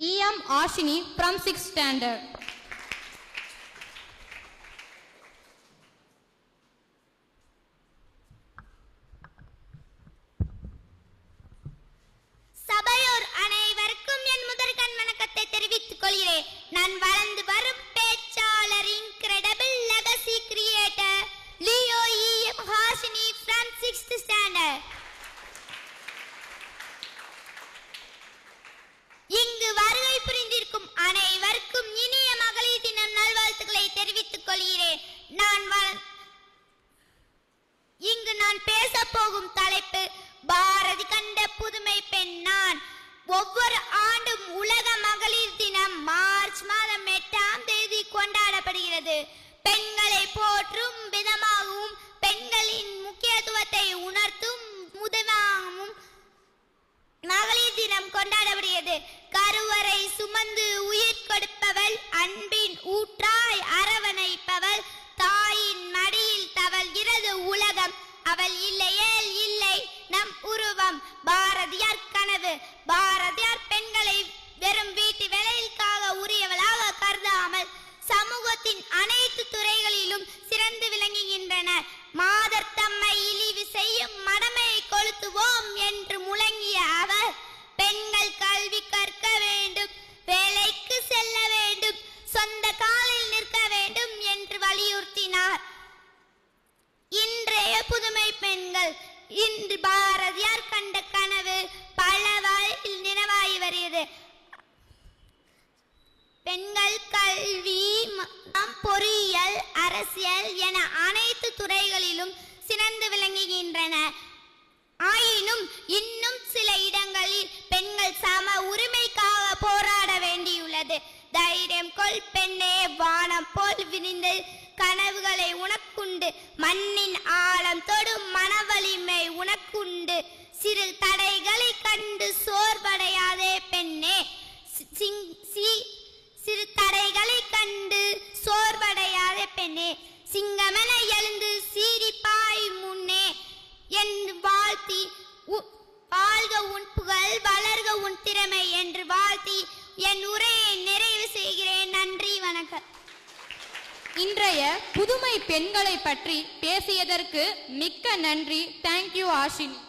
E.M. Ashini from 6th standard. போகும் தலைப்பு பாரதி கண்ட புதுமை பெண் நான் ஒவ்வொரு ஆண்டும் உலக மகளிர் தினம் மார்ச் மாதம் எட்டாம் தேதி கொண்டாடப்படுகிறது. பெண்களை போற்றும் விதமாகவும் பெண்களின் முக்கியத்துவத்தை உணர்த்தும் விதமாகவும் மகளிர் தினம் கொண்டாடப்படுகிறது. கருவறை சுமந்து உயிர் கொடுப்பவள் அன்பின் பாரதியார் கனவு. பாரதியார் பெண்களை வெறும் வீட்டு வேலைக்காக உரியவளாக கருதாமல் சமூகத்தின் அனைத்து துறைகளிலும் சிறந்து விளங்குகின்றனர். மாதர் தம்மை இழிவு செய்யும் மடமை கொளுத்துவோம் என்று முழங்கிய அவர் பெண்கள் கல்வி கற்க வேண்டும் வேலைக்கு செல்ல வேண்டும் சொந்த காலில் நிற்க வேண்டும் என்று வலியுறுத்தினார். இன்றைய புதுமை பெண்கள் இன்று பாரதியார் கண்ட கனவு பல வழியில் நினைவாகி வருகிறது. பெண்கள் கல்வி பொறியியல் அரசியல் என அனைத்து துறைகளிலும் சிறந்து விளங்குகின்றன. ஆயினும் இன்னும் சில இடங்களில் பெண்கள் சம உரிமைக்காக போராட வேண்டியுள்ளது. தைரியம் கொள் பெண்ணே வானம் போல் விரிந்து கனவுகளை உனக்குண்டு. மண்ணின் ஆழம் தொடும் மனவ சிறு தடைகளை கண்டு சோர்வடையாதே பெண்ணே. சிங்- சி- சிறு தடைகளை கண்டு சோர்வடையாத பெண்ணே. சிங்கமென எழுந்து சீரிப்பாய் முன்னே. என்று வாழ்த்தி உ- வாழ்க உன் புகழ் வளர்க உன் திறமை என்று வாழ்த்தி என் உரையை நிறைவு செய்கிறேன். நன்றி வணக்கம். இன்றைய புதுமை பெண்களை பற்றி பேசியதற்கு மிக்க நன்றி. Thank you Ashini.